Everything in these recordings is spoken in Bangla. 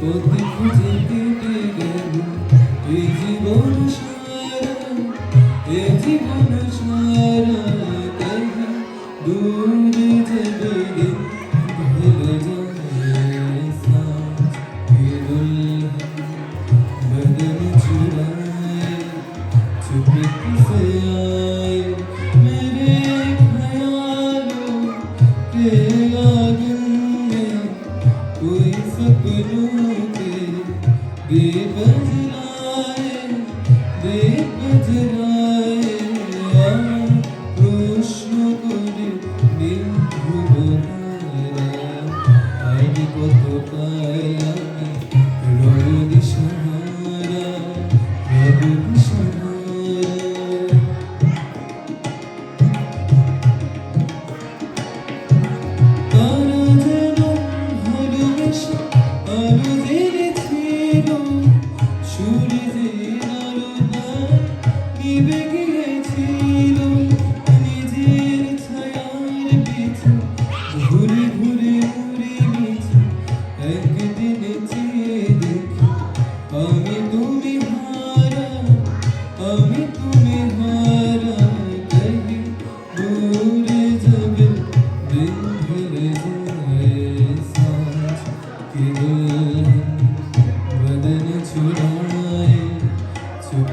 নাই শুধু পথে খুঁজে কেটে গেল এই জীবন সারা এ জীবন সারা তাই দূরে যাবে দিন ভুলে যায় सांस ये दुल्हन बदन चुराए चुपके से आए Be seguir.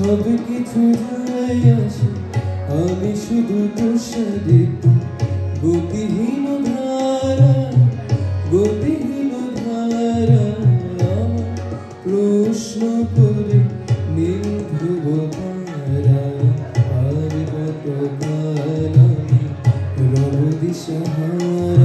সব কিছু যায় আসে, আমি শুধু তুষারিত গতিহীন ধারা গতিহীন ধারা প্রশ্ন করে নীল আর কত দিশাহারা